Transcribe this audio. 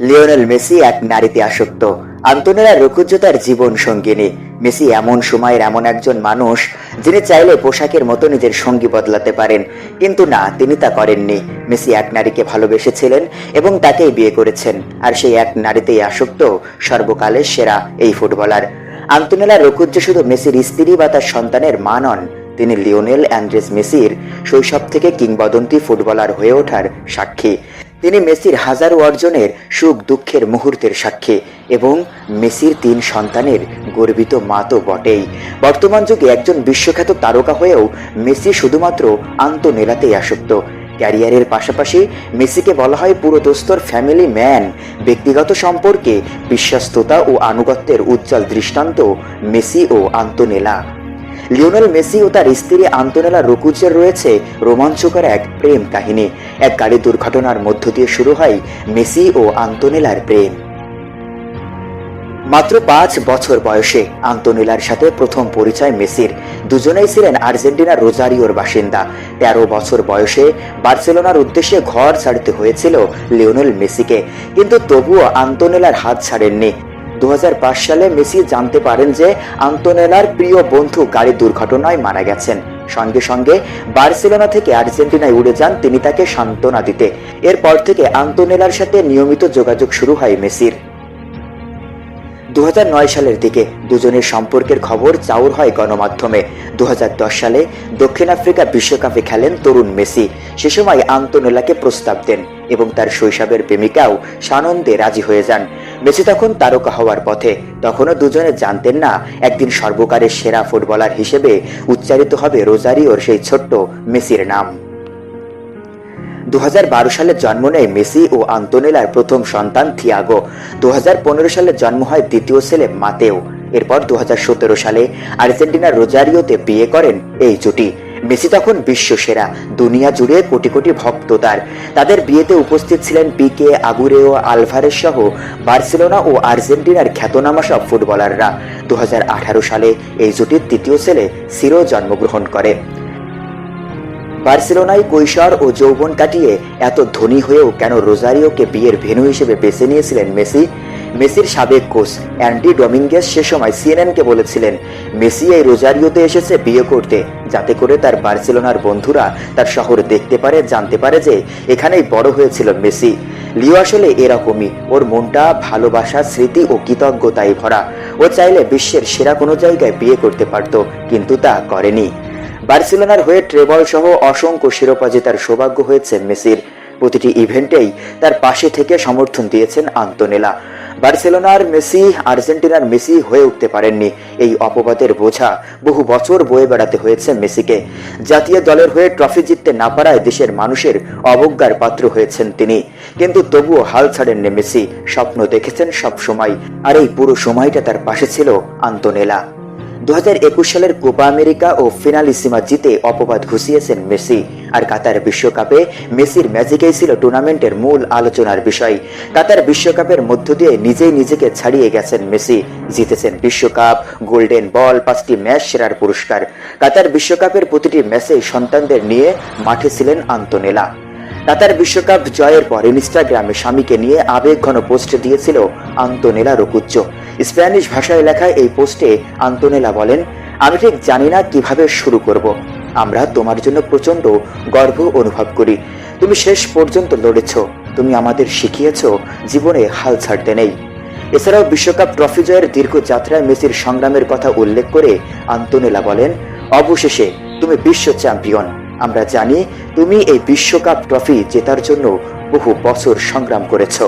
Lionel Messi এক নারীতে আসক্ত। আন্তনেলা রুকুজ্জো তার জীবন সঙ্গিনী। মেসি এমন সময়ের এমন একজন মানুষ, যিনি চাইলে পোশাকের মতো নিজের সঙ্গী বদলাতে পারেন। কিন্তু না, তিনি তা করেননি। মেসি এক নারীকে ভালোবেসেছিলেন এবং তাকেই বিয়ে করেছেন। আর সেই এক নারীতেই আসক্ত, সর্বকালের সেরা এই ফুটবলার। আন্তনেলা রুকুজ্জো শুধু মেসির স্ত্রী বা তার সন্তানের মা নন, তিনি লিওনেল অ্যান্ড্রেস মেসির শৈশব থেকে কিংবদন্তি ফুটবলার হয়ে ওঠার সাক্ষী। তিনি মেসির হাজারো অর্জনের সুখ দুঃখের মুহূর্তের সাক্ষী এবং মেসির তিন সন্তানের গর্বিত মা তো বটেই। বর্তমান যুগে একজন বিশ্বখ্যাত তারকা হয়েও মেসি শুধুমাত্র আন্তনেলাতেই আসক্ত। ক্যারিয়ারের পাশাপাশি মেসিকে বলা হয় পুরো দোস্তর ফ্যামিলি ম্যান। ব্যক্তিগত সম্পর্কে বিশ্বস্ততা ও আনুগত্যের উজ্জ্বল দৃষ্টান্ত মেসি ও আন্তনেলা। লিওনেল মেসি ও তার স্ত্রী আন্তনেলা রুকুজের রয়েছে রোমাঞ্চকর এক প্রেম কাহিনী। এক গাড়ি দুর্ঘটনার মধ্য দিয়ে শুরু হয় মেসি ও আন্তনেলার প্রেম। মাত্র পাঁচ বছর বয়সে আন্তোনেলার সাথে প্রথম পরিচয় মেসির। দুজনেই ছিলেন আর্জেন্টিনার রোজারিওর বাসিন্দা। তেরো বছর বয়সে বার্সেলোনার উদ্দেশ্যে ঘর ছাড়তে হয়েছিল লিওনেল মেসিকে। কিন্তু তবুও আন্তোনেলার হাত ছাড়েননি। দু হাজার পাঁচ সালে মেসি জানতে পারেন যে আন্তোনেলার প্রিয় বন্ধু গাড়ি দুর্ঘটনায় মারা গেছেন। সঙ্গে সঙ্গে বার্সেলোনা থেকে আর্জেন্টিনায় উড়ে যান তিনি তাকে সান্ত্বনা দিতে। এরপর থেকে আন্তোনেলার সাথে নিয়মিত যোগাযোগ শুরু হয় মেসির। দু হাজার নয় সালের দিকে দুজনের সম্পর্কের খবর চাউর হয় গণমাধ্যমে। দু হাজার দশ সালে দক্ষিণ আফ্রিকা বিশ্বকাপে খেলেন তরুণ মেসি। সে সময় আন্তনেলাকে প্রস্তাব দেন এবং তার শৈশবের প্রেমিকাও সানন্দে রাজি হয়ে যান। মেসি তখন তারকা হওয়ার পথে, তখনও দুজনে জানতেন না, একদিন সর্বকালের সেরা ফুটবলার হিসেবে উচ্চারিত হবে রোজারিওর সেই ছোট্ট মেসির নাম। দু হাজার বারো সালে জন্ম নেয় মেসি ও আন্তোনেলার প্রথম সন্তান থিয়াগো। দু হাজার পনেরো সালে জন্ম হয় দ্বিতীয় ছেলে মাতেও। এরপর দু হাজার সতেরো সালে আর্জেন্টিনার রোজারিওতে বিয়ে করেন এই জুটি। মেসি তখন বিশ্ব সেরা দুনিয়া জুড়ে কোটি কোটি ভক্ত তার। তাদের বিয়েতে উপস্থিত ছিলেন পিকে, আগুরেও, আলভারেস সহ বার্সেলোনা ও আর্জেন্টিনার খ্যাতনামা সব ফুটবলাররা। দু হাজার আঠারো সালে এই জুটির তৃতীয় ছেলে সিরো জন্মগ্রহণ করে। বার্সেলোনায় কৈশোর ও যৌবন কাটিয়ে এত ধনী হয়েও কেন রোজারিওকে বিয়ের ভেন্যু হিসেবে বেছে নিয়েছিলেন মেসি? মেসির সাবেক কোচ অ্যান্ডি ডোমিঙ্গেস সে সময় সিএনএনকে বলেছিলেন, মেসি এই রোজারিওতে এসেছে বিয়ে করতে, যাতে করে তার বার্সেলোনার বন্ধুরা তার শহর দেখতে পারে, জানতে পারে যে এখানেই বড় হয়েছিল মেসি। লিও আসলে এরকমই, ওর মনটা, ভালোবাসা, স্মৃতি ও কৃতজ্ঞতায় ভরা। ও চাইলে বিশ্বের সেরা কোনো জায়গায় বিয়ে করতে পারত, কিন্তু তা করেনি। বার্সেলোনার হয়ে ট্রেবল সহ অসংখ্য শিরোপা জেতার সৌভাগ্য হয়েছে মেসির। প্রতিটি ইভেন্টেই তার পাশে থেকে সমর্থন দিয়েছেন আন্তনেলা। বার্সেলোনার মেসি, আর্জেন্টিনার মেসি হয়ে উঠতে পারেননি। এই অপবাদের বোঝা বহু বছর বয়ে বেড়াতে হয়েছে মেসিকে। জাতীয় দলের হয়ে ট্রফি জিততে না পারায় দেশের মানুষের অবজ্ঞার পাত্র হয়েছেন তিনি। কিন্তু তবুও হাল ছাড়েননি মেসি। স্বপ্ন দেখেছেন সব সময় আর এই পুরো সময়টা তার পাশে ছিল আন্তনেলা। দু হাজার একুশ সালের কোপা আমেরিকা ও ফিনালিসিমা জিতে অপবাদ ঘুষিয়েছেন মেসি। আর কাতার বিশ্বকাপে মেসির ম্যাজিকেই ছিল টুর্নামেন্টের মূল আলোচনার বিষয়। কাতার বিশ্বকাপের মধ্য দিয়ে নিজেই নিজেকে ছাড়িয়ে গেছেন মেসি। জিতেছেন বিশ্বকাপ, গোল্ডেন বল, পাঁচটি ম্যাচ সেরার পুরস্কার। কাতার বিশ্বকাপের প্রতিটি ম্যাচেই সন্তানদের নিয়ে মাঠে ছিলেন আন্তনেলা। কাতার বিশ্বকাপ জয়ের পর ইনস্টাগ্রামে স্বামীকে নিয়ে আবেগঘন পোস্ট দিয়েছিল আন্তনেলা রকুচ্চ স্প্যানিশ ভাষায় লেখা এই পোস্টে আন্তনেলা বলেন, আমি ঠিক জানি না কীভাবে শুরু করব। আমরা তোমার জন্য প্রচণ্ড গর্ব অনুভব করি। তুমি শেষ পর্যন্ত লড়েছ। তুমি আমাদের শিখিয়েছ, জীবনে হাল ছাড়তে নেই। এছাড়াও বিশ্বকাপ ট্রফি জয়ের দীর্ঘ যাত্রায় মেসির সংগ্রামের কথা উল্লেখ করে আন্তনেলা বলেন, অবশেষে তুমি বিশ্ব চ্যাম্পিয়ন। আমরা জানি তুমি এই বিশ্বকাপ ট্রফি জেতার জন্য বহু বছর সংগ্রাম করেছ।